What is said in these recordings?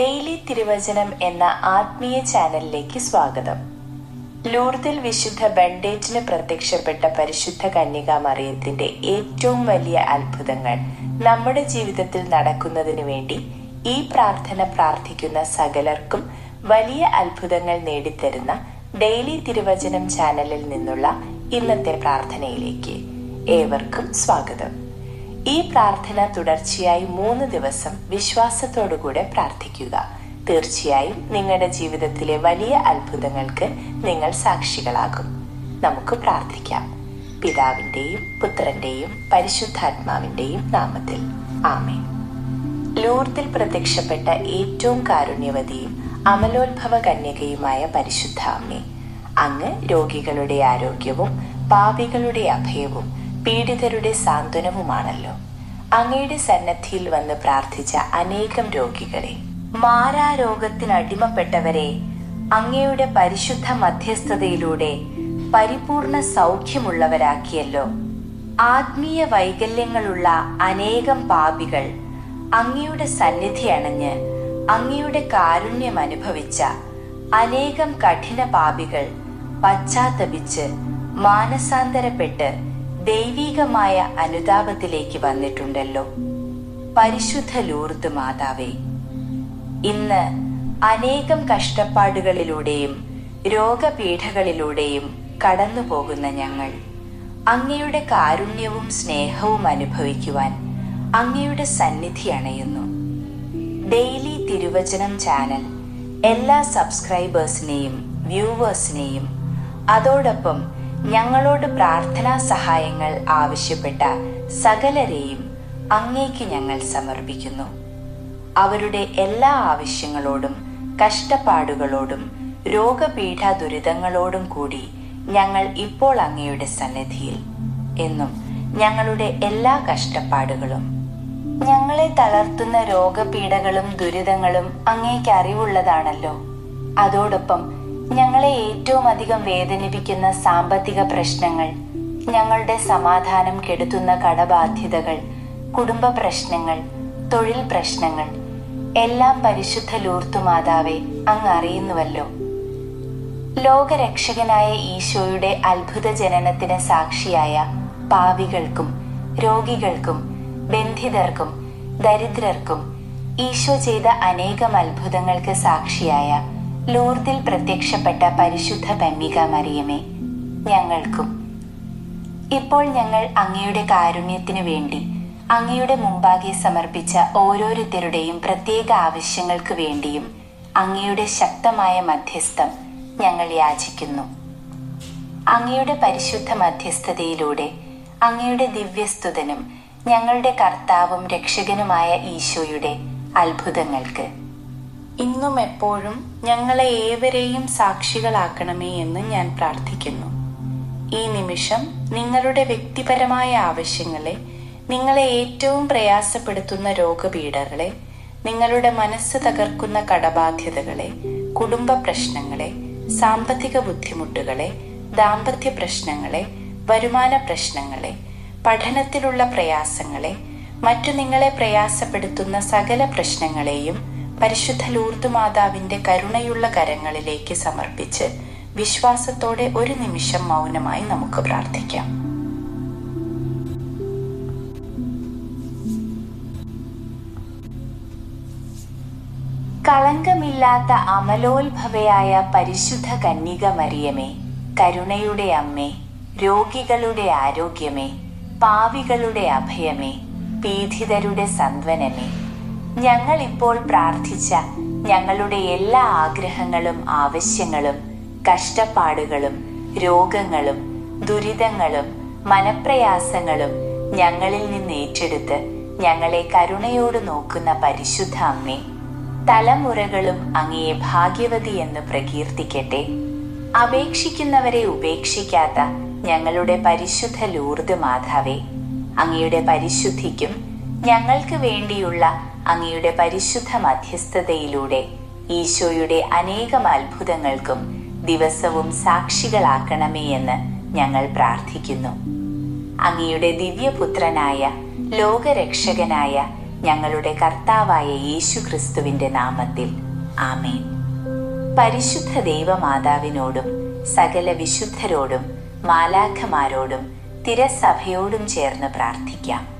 Daily തിരുവചനം എന്ന ആത്മീയ ചാനലിലേക്ക് സ്വാഗതം. ലൂർദിൽ വിശുദ്ധ ബണ്ടേറ്റിന് പ്രത്യക്ഷപ്പെട്ട പരിശുദ്ധ കന്യക മറിയത്തിന്റെ ഏറ്റവും വലിയ അത്ഭുതങ്ങൾ നമ്മുടെ ജീവിതത്തിൽ നടക്കുന്നതിന് വേണ്ടി ഈ പ്രാർത്ഥന പ്രാർത്ഥിക്കുന്ന സകലർക്കും വലിയ അത്ഭുതങ്ങൾ നേടിത്തരുന്ന ഡെയിലി തിരുവചനം ചാനലിൽ നിന്നുള്ള ഇന്നത്തെ പ്രാർത്ഥനയിലേക്ക് ഏവർക്കും സ്വാഗതം. ഈ പ്രാർത്ഥന തുടർച്ചയായി മൂന്ന് ദിവസം വിശ്വാസത്തോടുകൂടെ പ്രാർത്ഥിക്കുക. തീർച്ചയായും നിങ്ങളുടെ ജീവിതത്തിലെ വലിയ അത്ഭുതങ്ങൾക്ക് നിങ്ങൾ സാക്ഷികളാകും. നമുക്ക് പ്രാർത്ഥിക്കാം. പിതാവിന്റെയും പുത്രന്റെയും പരിശുദ്ധാത്മാവിന്റെയും നാമത്തിൽ. ആമേ ലൂർത്തിൽ പ്രത്യക്ഷപ്പെട്ട ഏറ്റവും കാരുണ്യവതിയും അമലോത്ഭവ കന്യകയുമായ പരിശുദ്ധ അമ്മേ അങ്ങ് രോഗികളുടെ ആരോഗ്യവും പാപികളുടെ അഭയവും പീഡിതരുടെ സാന്ത്വനവുമാണല്ലോ. അങ്ങയുടെ സന്നദ്ധിയിൽ വന്ന് പ്രാർത്ഥിച്ച അനേകം രോഗികളെ. മാരാരോഗത്തിന് അടിമപ്പെട്ടവരെ അങ്ങയുടെ പരിശുദ്ധ മധ്യസ്ഥതയിലൂടെ പരിപൂർണ സൗഖ്യമുള്ളവരാക്കിയല്ലോ. ആത്മീയ വൈകല്യങ്ങളുള്ള അനേകം പാപികൾ അങ്ങയുടെ സന്നിധി അണഞ്ഞ് അങ്ങയുടെ കാരുണ്യം അനുഭവിച്ച അനേകം കഠിന പാപികൾ പശ്ചാത്തപിച്ച് മാനസാന്തരപ്പെട്ട് ദൈവികമായ അനുതാപത്തിലേക്ക് വന്നിട്ടുണ്ടല്ലോ. പരിശുദ്ധ ലൂർദ് മാതാവേ ഇന്ന് അനേകം കഷ്ടപ്പാടുകളിലൂടെയും രോഗപീഠകളിലൂടെയും കടന്നു പോകുന്ന ഞങ്ങൾ അങ്ങയുടെ കാരുണ്യവും സ്നേഹവും അനുഭവിക്കുവാൻ അങ്ങയുടെ സന്നിധി അണയുന്നു. ഡെയിലി തിരുവചനം ചാനൽ എല്ലാ സബ്സ്ക്രൈബേഴ്സിനെയും വ്യൂവേഴ്സിനെയും അതോടൊപ്പം ഞങ്ങളോട് പ്രാർത്ഥനാ സഹായങ്ങൾ ആവശ്യപ്പെട്ട സകലരെയും അങ്ങേക്ക് ഞങ്ങൾ സമർപ്പിക്കുന്നു. അവരുടെ എല്ലാ ആവശ്യങ്ങളോടും കഷ്ടപ്പാടുകളോടും രോഗപീഠ ദുരിതങ്ങളോടും കൂടി ഞങ്ങൾ ഇപ്പോൾ അങ്ങയുടെ സന്നിധിയിൽ എന്നും ഞങ്ങളുടെ എല്ലാ കഷ്ടപ്പാടുകളും ഞങ്ങളെ തളർത്തുന്ന രോഗപീഠകളും ദുരിതങ്ങളും അങ്ങേക്ക് അറിവുള്ളതാണല്ലോ. അതോടൊപ്പം ഞങ്ങളെ ഏറ്റവും അധികം വേദനിപ്പിക്കുന്ന സാമ്പത്തിക പ്രശ്നങ്ങൾ ഞങ്ങളുടെ സമാധാനം കെടുത്തുന്ന കടബാധ്യതകൾ കുടുംബ പ്രശ്നങ്ങൾ തൊഴിൽ പ്രശ്നങ്ങൾ എല്ലാം പരിശുദ്ധ ലൂർത്തുമാതാവെ അങ്ങ് അറിയുന്നുവല്ലോ. ലോകരക്ഷകനായ ഈശോയുടെ അത്ഭുത ജനനത്തിന് സാക്ഷിയായ പാവികൾക്കും രോഗികൾക്കും ബന്ധിതർക്കും ദരിദ്രർക്കും ഈശോ ചെയ്ത അനേകം അത്ഭുതങ്ങൾക്ക് സാക്ഷിയായ ലൂർദിൽ പ്രത്യക്ഷപ്പെട്ട പരിശുദ്ധ ബമ്മിക മറിയമേ ഞങ്ങൾക്കും. ഇപ്പോൾ ഞങ്ങൾ അങ്ങയുടെ കാരുണ്യത്തിനു വേണ്ടി അങ്ങയുടെ മുമ്പാകെ സമർപ്പിച്ച ഓരോരുത്തരുടെയും പ്രത്യേക ആവശ്യങ്ങൾക്ക് വേണ്ടിയും അങ്ങയുടെ ശക്തമായ മധ്യസ്ഥം ഞങ്ങൾ യാചിക്കുന്നു. അങ്ങയുടെ പരിശുദ്ധ മധ്യസ്ഥതയിലൂടെ അങ്ങയുടെ ദിവ്യസ്തുതനും ഞങ്ങളുടെ കർത്താവും രക്ഷകനുമായ ഈശോയുടെ അത്ഭുതങ്ങൾക്ക് ഇന്നും എപ്പോഴും ഞങ്ങളെ ഏവരെയും സാക്ഷികളാക്കണമേ എന്ന് ഞാൻ പ്രാർത്ഥിക്കുന്നു. ഈ നിമിഷം നിങ്ങളുടെ വ്യക്തിപരമായ ആവശ്യങ്ങളെ നിങ്ങളെ ഏറ്റവും പ്രയാസപ്പെടുത്തുന്ന രോഗപീഠകളെ നിങ്ങളുടെ മനസ്സ് തകർക്കുന്ന കടബാധ്യതകളെ കുടുംബ പ്രശ്നങ്ങളെ സാമ്പത്തിക ബുദ്ധിമുട്ടുകളെ ദാമ്പത്യ പ്രശ്നങ്ങളെ വരുമാന പ്രശ്നങ്ങളെ പഠനത്തിലുള്ള പ്രയാസങ്ങളെ മറ്റു നിങ്ങളെ പ്രയാസപ്പെടുത്തുന്ന സകല പ്രശ്നങ്ങളെയും പരിശുദ്ധ ലൂർദ് മാതാവിന്റെ കരുണയുള്ള കരങ്ങളിലേക്ക് സമർപ്പിച്ച് വിശ്വാസത്തോടെ ഒരു നിമിഷം മൗനമായി നമുക്ക് പ്രാർത്ഥിക്കാം. കളങ്കമില്ലാത്ത അമലോത്ഭവയായ പരിശുദ്ധ കന്യക മറിയമേ കരുണയുടെ അമ്മേ രോഗികളുടെ ആരോഗ്യമേ പാവികളുടെ അഭയമേ പീഡിതരുടെ സന്ത്വനമേ ഞങ്ങൾ ഇപ്പോൾ പ്രാർത്ഥിച്ച ഞങ്ങളുടെ എല്ലാ ആഗ്രഹങ്ങളും ആവശ്യങ്ങളും കഷ്ടപ്പാടുകളും രോഗങ്ങളും ദുരിതങ്ങളും മനപ്രയാസങ്ങളും ഞങ്ങളിൽ നിന്ന് ഏറ്റെടുത്ത് ഞങ്ങളെ കരുണയോട് നോക്കുന്ന പരിശുദ്ധ അമ്മേ തലമുറകളും അങ്ങയെ ഭാഗ്യവതി എന്ന് പ്രകീർത്തിക്കട്ടെ. അപേക്ഷിക്കുന്നവരെ ഉപേക്ഷിക്കാത്ത ഞങ്ങളുടെ പരിശുദ്ധ ലൂർദ് മാതാവേ അങ്ങയുടെ പരിശുദ്ധിക്കും ഞങ്ങൾക്ക് വേണ്ടിയുള്ള അങ്ങയുടെ പരിശുദ്ധ മധ്യസ്ഥതയിലൂടെ ഈശോയുടെ അനേകം അത്ഭുതങ്ങൾക്കും ദിവസവും സാക്ഷികളാക്കണമേ എന്ന് ഞങ്ങൾ പ്രാർത്ഥിക്കുന്നു. അങ്ങയുടെ ദിവ്യപുത്രനായ ലോകരക്ഷകനായ ഞങ്ങളുടെ കർത്താവായ യേശു ക്രിസ്തുവിന്റെ നാമത്തിൽ. ആമേൻ. പരിശുദ്ധ ദൈവമാതാവിനോടും സകല വിശുദ്ധരോടും മാലാഖമാരോടും തിരസഭയോടും ചേർന്ന് പ്രാർത്ഥിക്കാം.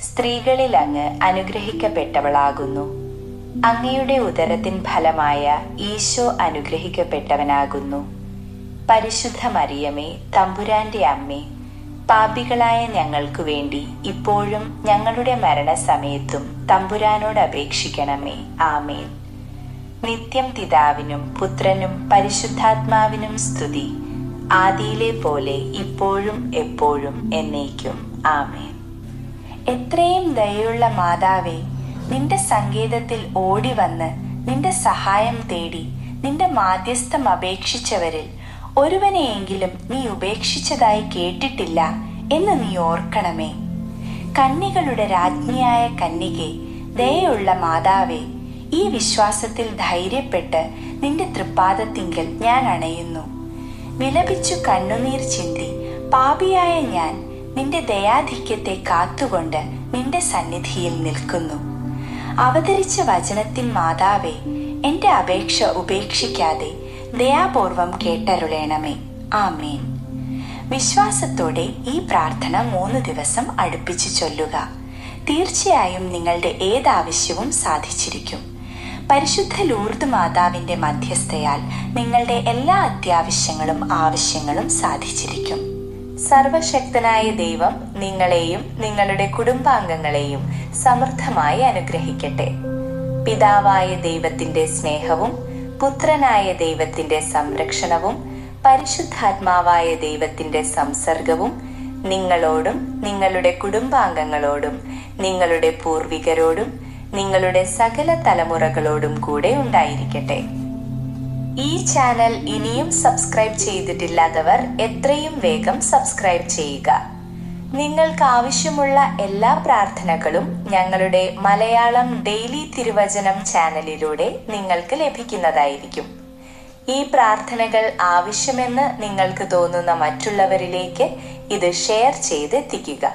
സ്ത്രീകളിൽ അങ്ങ് അനുഗ്രഹിക്കപ്പെട്ടവളാകുന്നു. അങ്ങയുടെ ഉദരത്തിൻ ഫലമായ ഈശോ അനുഗ്രഹിക്കപ്പെട്ടവനാകുന്നു. പരിശുദ്ധ മറിയമേ തമ്പുരാന്റെ അമ്മേ പാപികളായ ഞങ്ങൾക്കു വേണ്ടി ഇപ്പോഴും ഞങ്ങളുടെ മരണസമയത്തും തമ്പുരാനോട് അപേക്ഷിക്കണമേ. ആമേൻ. നിത്യം പിതാവിനും പുത്രനും പരിശുദ്ധാത്മാവിനും സ്തുതി. ആദിയിലെ പോലെ ഇപ്പോഴും എപ്പോഴും എന്നേക്കും. ആമേൻ. എത്രയും ദയുള്ള മാതാവേ നിന്റെ സങ്കേതത്തിൽ ഓടി വന്ന് നിന്റെ സഹായം തേടി നിന്റെ മാധ്യസ്ഥം അപേക്ഷിച്ചവരിൽ ഒരുവനെയെങ്കിലും നീ ഉപേക്ഷിച്ചതായി കേട്ടിട്ടില്ല എന്ന് നീ ഓർക്കണമേ. കന്നികളുടെ രാജ്ഞിയായ കന്നികെ ദയുള്ള മാതാവേ ഈ വിശ്വാസത്തിൽ ധൈര്യപ്പെട്ട് നിന്റെ തൃപ്പാദത്തിങ്കൽ ഞാൻ അണയുന്നു. വിലപിച്ചു കണ്ണുനീർ ചിന്തി പാപിയായ ഞാൻ നിന്റെ ദയാധിക്യത്തെ കാത്തുകൊണ്ട് നിന്റെ സന്നിധിയിൽ നിൽക്കുന്നു. അവതരിച്ച വചനത്തിൻ മാതാവേ എന്റെ അപേക്ഷ ഉപേക്ഷിക്കാതെ ദയാപൂർവം കേട്ടരുളേണമേ. ആമേൻ. വിശ്വാസത്തോടെ ഈ പ്രാർത്ഥന മൂന്ന് ദിവസം അടുപ്പിച്ചു ചൊല്ലുക. തീർച്ചയായും നിങ്ങളുടെ ഏതാവശ്യവും സാധിച്ചിരിക്കും. പരിശുദ്ധ ലൂർദ് മാതാവിന്റെ മധ്യസ്ഥയാൽ നിങ്ങളുടെ എല്ലാ അത്യാവശ്യങ്ങളും ആവശ്യങ്ങളും സാധിച്ചിരിക്കും. സർവശക്തനായ ദൈവം നിങ്ങളെയും നിങ്ങളുടെ കുടുംബാംഗങ്ങളെയും സമൃദ്ധമായി അനുഗ്രഹിക്കട്ടെ. പിതാവായ ദൈവത്തിന്റെ സ്നേഹവും പുത്രനായ ദൈവത്തിന്റെ സംരക്ഷണവും പരിശുദ്ധാത്മാവായ ദൈവത്തിന്റെ സംസർഗവും നിങ്ങളോടും നിങ്ങളുടെ കുടുംബാംഗങ്ങളോടും നിങ്ങളുടെ പൂർവികരോടും നിങ്ങളുടെ സകല തലമുറകളോടും കൂടെ ഉണ്ടായിരിക്കട്ടെ. ഈ ചാനൽ ഇനിയും സബ്സ്ക്രൈബ് ചെയ്തിട്ടില്ലാത്തവർ എത്രയും വേഗം സബ്സ്ക്രൈബ് ചെയ്യുക. നിങ്ങൾക്ക് ആവശ്യമുള്ള എല്ലാ പ്രാർത്ഥനകളും ഞങ്ങളുടെ മലയാളം ഡെയിലി തിരുവചനം ചാനലിലൂടെ നിങ്ങൾക്ക് ലഭിക്കുന്നതായിരിക്കും. ഈ പ്രാർത്ഥനകൾ ആവശ്യമെന്ന് നിങ്ങൾക്ക് തോന്നുന്ന മറ്റുള്ളവരിലേക്ക് ഇത് ഷെയർ ചെയ്ത് എത്തിക്കുക